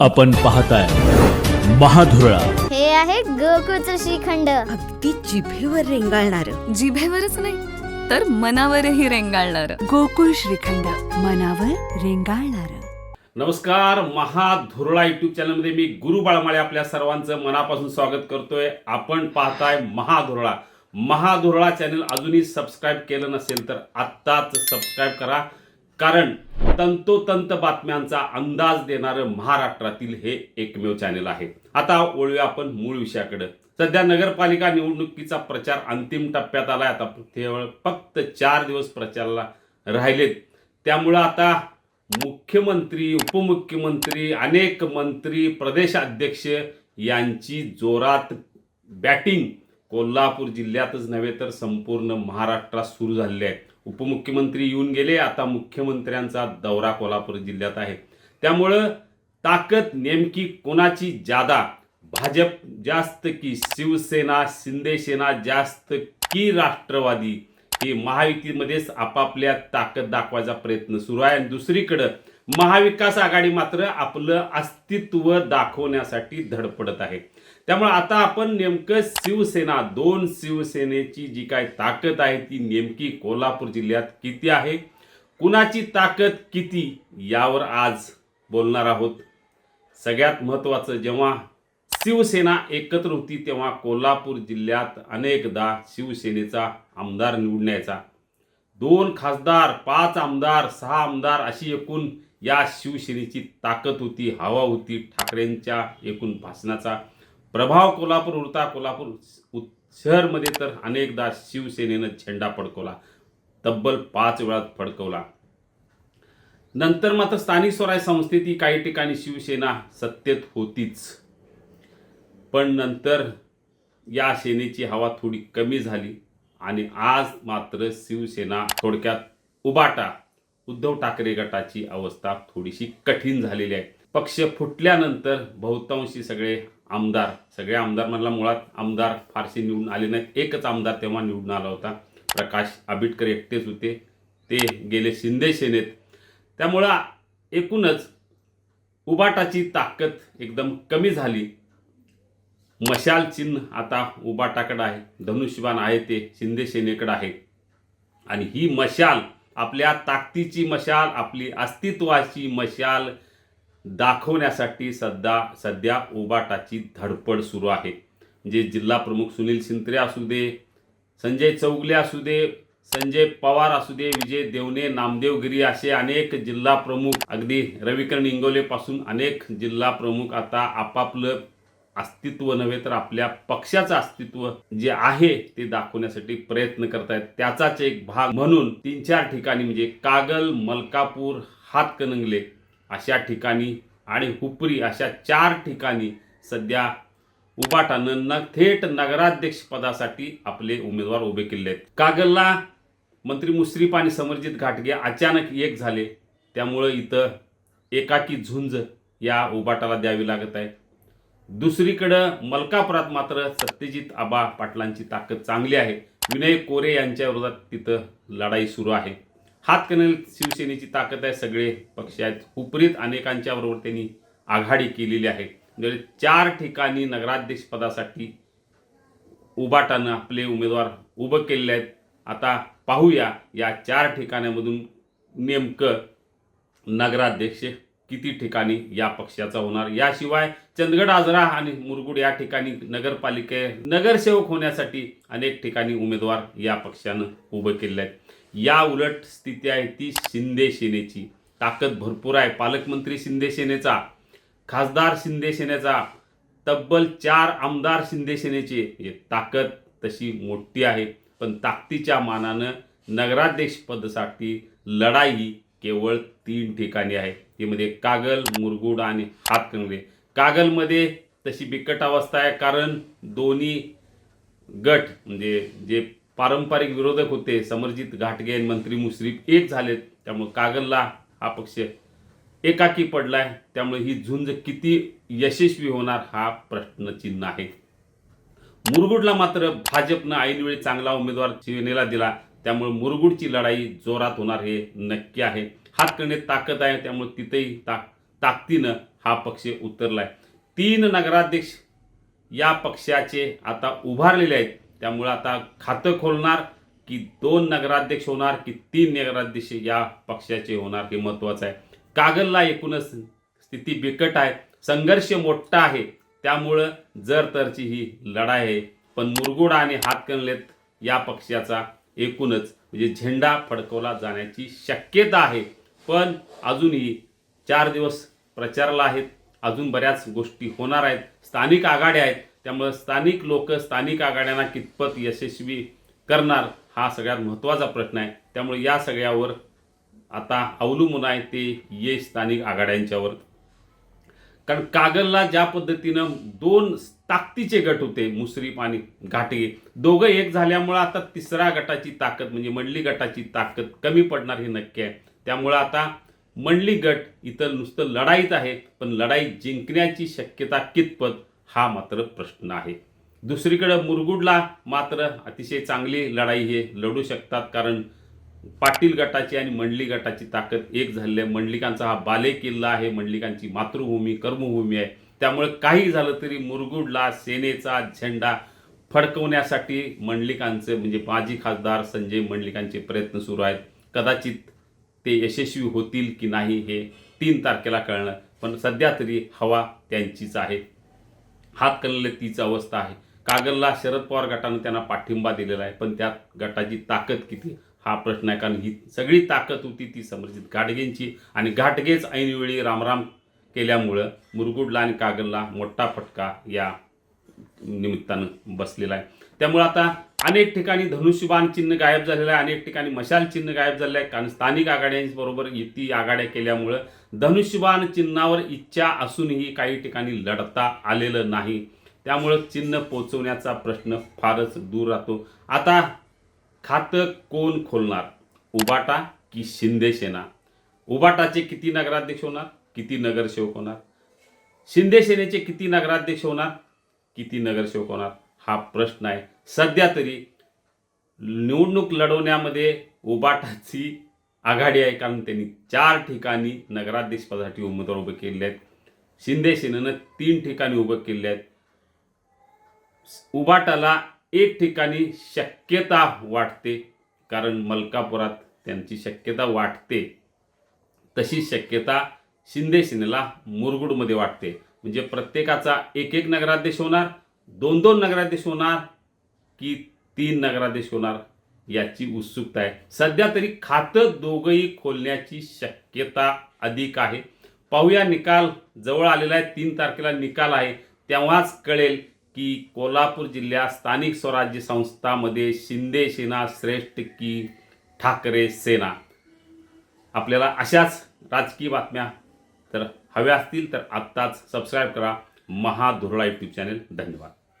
आपण पाहताय महाधुरळा. हे आहे गोकुळचं श्रीखंड. अगदी जिभेवर रेंगाळणार. जिभेवरच नाही तर मनावरही रेंगाळणार. गोकुळ श्रीखंड मनावर रेंगाळणार. नमस्कार महाधुरळा युट्यूब चॅनलमध्ये मी गुरु बाळमाळे आपल्या सर्वांचं मनापासून स्वागत करतोय. आपण पाहताय महाधुरळा. महाधुरळा चॅनल अजूनही सबस्क्राईब केलं नसेल तर आत्ताच सबस्क्राईब करा. कारण तंतोतंत बातम्यांचा अंदाज देणारं महाराष्ट्रातील हे एकमेव चॅनल आहे. आता वळूया आपण मूळ विषयाकडे. सध्या नगरपालिका निवडणुकीचा प्रचार अंतिम टप्प्यात आलाय. आता केवळ फक्त चार दिवस प्रचाराला राहिलेत. त्यामुळं आता मुख्यमंत्री उपमुख्यमंत्री अनेक मंत्री प्रदेशाध्यक्ष यांची जोरात बॅटिंग कोल्हापूर जिल्ह्यातच नव्हे तर संपूर्ण महाराष्ट्रात सुरू झालेली आहे. उपमुख्यमंत्री येऊन गेले. आता मुख्यमंत्र्यांचा दौरा कोल्हापूर जिल्ह्यात आहे. त्यामुळं ताकद नेमकी कोणाची? जादा. भाजप जास्त की शिवसेना शिंदेसेना जास्त की राष्ट्रवादी? ही महायुतीमध्येच आपापल्या ताकद दाखवायचा प्रयत्न सुरू आहे. आणि दुसरीकडं महाविकास आघाडी मात्र आपलं अस्तित्व दाखवण्यासाठी धडपडत आहे. त्यामुळे आता आपण नेमकं शिवसेना दोन शिवसेनेची जी काय ताकद आहे ती नेमकी कोल्हापूर जिल्ह्यात किती आहे? कुणाची ताकद किती? यावर आज बोलणार आहोत. सगळ्यात महत्त्वाचं जेव्हा शिवसेना एकत्र होती तेव्हा कोल्हापूर जिल्ह्यात अनेकदा शिवसेनेचा आमदार निवडण्याचा. दोन खासदार पाच आमदार सहा आमदार अशी एकूण या शिवसेनेची ताकद होती हवा होती ठाकरेंच्या एकूण भाषणाचा. प्रभाव कोल्हापूर उरता कोल्हापूर उ- शहरमध्ये तर अनेकदा शिवसेनेनं झेंडा फडकवला तब्बल पाच वेळा फडकवला. नंतर मात्र स्थानिक स्वराज्य संस्थेत ही काही ठिकाणी शिवसेना सत्तेत होतीच. पण नंतर या सेनेची हवा थोडी कमी झाली आणि आज मात्र शिवसेना थोडक्यात उबाटा उद्धव ठाकरे गटाची अवस्था थोडीशी कठीण झालेली आहे. पक्ष फुटल्यानंतर बहुतांशी सगळे आमदार सगळे आमदार म्हणला मुळात आमदार फारसे निवडून आले नाहीत एकच आमदार तेव्हा निवडून आला होता. प्रकाश आंबेडकर एकटेच होते. ते गेले शिंदे सेनेत. त्यामुळं एकूणच उबाटाची ताकद एकदम कमी झाली. मशाल चिन्ह आता उबाटाकडं आहे. धनुष्यबाण आहे ते शिंदे सेनेकडं आहे. आणि ही मशाल आपल्या ताकदीची मशाल आपली अस्तित्वाची मशाल दाखवण्यासाठी सध्या सध्या उबाटाची धडपड सुरू आहे. म्हणजे जिल्हा प्रमुख सुनील शिंत्रे असू दे संजय चौगले असू दे संजय पवार असू दे विजय देवणे नामदेवगिरी असे अनेक जिल्हा प्रमुख अगदी रविकरण इंगोलेपासून अनेक जिल्हा प्रमुख आता आपापलं अस्तित्व नव्हे तर आपल्या पक्षाचं अस्तित्व जे आहे ते दाखवण्यासाठी प्रयत्न करतायत. त्याचाच एक भाग म्हणून तीन चार ठिकाणी म्हणजे कागल मलकापूर हातकणंगले अशा ठिकाणी आणि हुपरी अशा चार ठिकाणी सध्या उबाटानं न थेट नगराध्यक्ष पदासाठी आपले उमेदवार उभे केले आहेत. कागलला मंत्री मुश्रीफ आणि समरजित घाटगे अचानक एक झाले. त्यामुळं इथं एकाकी झुंज या उबाटाला द्यावी लागत आहे. दुसरीकडं मलकापुरात मात्र सत्यजित आबा पाटलांची ताकद चांगली आहे. विनय कोरे यांच्या विरोधात तिथं लढाई सुरू आहे. हातकणल शिवसेनेची ताकद आहे. सगळे पक्ष आहेत. उपरीत अनेकांच्या बरोबर त्यांनी आघाडी केलेली आहे. म्हणजे चार ठिकाणी नगराध्यक्ष पदासाठी उबाटानं आपले उमेदवार उभं केलेले आहेत. आता पाहूया या चार ठिकाणामधून नेमकं नगराध्यक्ष किती ठिकाणी या पक्षाचा होणार? याशिवाय चंदगड आजरा आणि मुरगुड या ठिकाणी नगरपालिके नगरसेवक होण्यासाठी अनेक ठिकाणी उमेदवार या पक्षानं उभं केले आहेत या उलट स्थिती आहे ती शिंदे सेनेची. ताकद भरपूर आहे. पालकमंत्री शिंदे सेनेचा खासदार शिंदे सेनेचा तब्बल चार आमदार शिंदे सेनेचे. हे ताकद तशी मोठी आहे. पण ताकदीच्या मानानं नगराध्यक्षपदासाठी लढाई केवळ तीन ठिकाणी आहे. यामध्ये कागल मुरगुड आणि हातकंगले कागलमध्ये तशी बिकट अवस्था आहे कारण दोन्ही गट म्हणजे जे पारंपरिक विरोधक होते समरजित घाटगे आणि मंत्री मुश्रीफ एक झालेत. त्यामुळे कागलला हा पक्ष एकाकी पडलाय. त्यामुळे ही झुंज किती यशस्वी होणार हा प्रश्नचिन्ह आहे. मुरगुडला मात्र भाजपनं ऐनवेळी चांगला उमेदवार शिवसेनेला दिला. त्यामुळे मुरगुडची लढाई जोरात होणार हे नक्की आहे. हातकणे ताकद आहे त्यामुळे तिथेही ता ताकदीनं हा पक्ष उतरला आहे तीन नगराध्यक्ष या पक्षाचे आता उभारलेले आहेत. त्यामुळे आता खातं खोलणार की दोन नगराध्यक्ष होणार की तीन नगराध्यक्ष या पक्षाचे होणार हे महत्त्वाचं आहे. कागलला एकूणच स्थिती बिकट आहे संघर्ष मोठा आहे. त्यामुळं जर तरची ही लढाई आहे. पण मुरगुडा आणि हातकणलेत या पक्षाचा एकूणच म्हणजे झेंडा फडकवला जाण्याची शक्यता आहे. पण अजूनही चार दिवस प्रचाराला आहेत. अजून बऱ्याच गोष्टी होणार आहेत. स्थानिक आघाड्या आहेत. त्यामुळे स्थानिक लोक स्थानिक आघाड्यांना कितपत यशस्वी करणार हा सगळ्यात महत्त्वाचा प्रश्न आहे. त्यामुळे या सगळ्यावर आता अवलंबून आहे ते ये स्थानिक आघाड्यांच्यावर. कारण कागलला ज्या पद्धतीनं दोन ताकदीचे गट होते मुसरीफ आणि घाटगे दोघं एक झाल्यामुळं आता तिसऱ्या गटाची ताकद म्हणजे मंडली गटाची ताकद कमी पडणार हे नक्की आहे. त्यामुळं आता मंडली गट इथं नुसतं लढाईत आहे पण लढाई जिंकण्याची शक्यता कितपत हा मात्र प्रश्न आहे. दुसरीकडं मुरगुडला मात्र अतिशय चांगली लढाई हे लढू शकतात कारण पाटील गटाची आणि मंडली गटाची ताकद एक झालेली आहे. मंडलिकांचा हा बाले किल्ला आहे मंडलिकांची मातृभूमी कर्मभूमी आहे. त्यामुळे काही झालं तरी मुरगुडला सेनेचा झेंडा फडकवण्यासाठी मंडलिकांचे म्हणजे माजी खासदार संजय मंडलिकांचे प्रयत्न सुरू आहेत. कदाचित ते यशस्वी होतील की नाही हे तीन तारखेला कळणं पण सध्या तरी हवा त्यांचीच आहे. हात कलले तीच अवस्था आहे. कागलला शरद पवार गटानं त्यांना पाठिंबा दिलेला आहे पण त्या गटाची ताकद किती? हा प्रश्न आहे कारण ही सगळी ताकद होती ती समर्जित. घाटगेंची आणि घाटगेच ऐनवेळी रामराम केल्यामुळं मुरगुडला आणि कागलला मोठा फटका या निमित्तानं बसलेला आहे. त्यामुळं आता अनेक ठिकाणी धनुष्यबाण चिन्ह गायब झालेलं आहे अनेक ठिकाणी मशाल चिन्ह गायब झालेलं आहे. कारण स्थानिक आघाड्यांबरोबर युती आघाड्या केल्यामुळं धनुष्यबाण चिन्हावर इच्छा असूनही काही ठिकाणी लढता आलेलं नाही. त्यामुळं चिन्ह पोचवण्याचा प्रश्न फारच दूर राहतो. आता खातं कोण खोलणार? उबाटा की शिंदे सेना? उबाटाचे किती नगराध्यक्ष होणार? किती नगरसेवक होणार? शिंदे सेनेचे किती नगराध्यक्ष होणार? किती नगरसेवक होणार? हा प्रश्न आहे. सध्या तरी निवडणूक लढवण्यामध्ये उबाटाची आघाडी आहे कारण त्यांनी चार ठिकाणी नगराध्यक्षपदासाठी उमेदवार उभे केले आहेत. शिंदे सेनेनं तीन ठिकाणी उभं केले आहेत. उबाटाला एक ठिकाणी शक्यता वाटते कारण मलकापुरात त्यांची शक्यता वाटते. तशी शक्यता शिंदे सेनेला मुरगुडमध्ये वाटते. म्हणजे प्रत्येकाचा एक एक नगराध्यक्ष होणार दोन दोन नगराध्यक्ष होणार की तीन नगराध्यक्ष होणार याची उत्सुकता आहे. सध्या तरी खातं दोघंही खोलण्याची शक्यता अधिक आहे. पाहूया निकाल जवळ आलेला आहे तीन तारखेला निकाल आहे. तेव्हाच कळेल की कोल्हापूर जिल्ह्यात स्थानिक स्वराज्य संस्थामध्ये शिंदे सेना श्रेष्ठ की ठाकरे सेना. आपल्याला अशाच राजकीय बातम्या तर हव्या असतील तर आत्ताच सबस्क्राईब करा. महाधुरळा यूट्यूब चॅनेल धन्यवाद.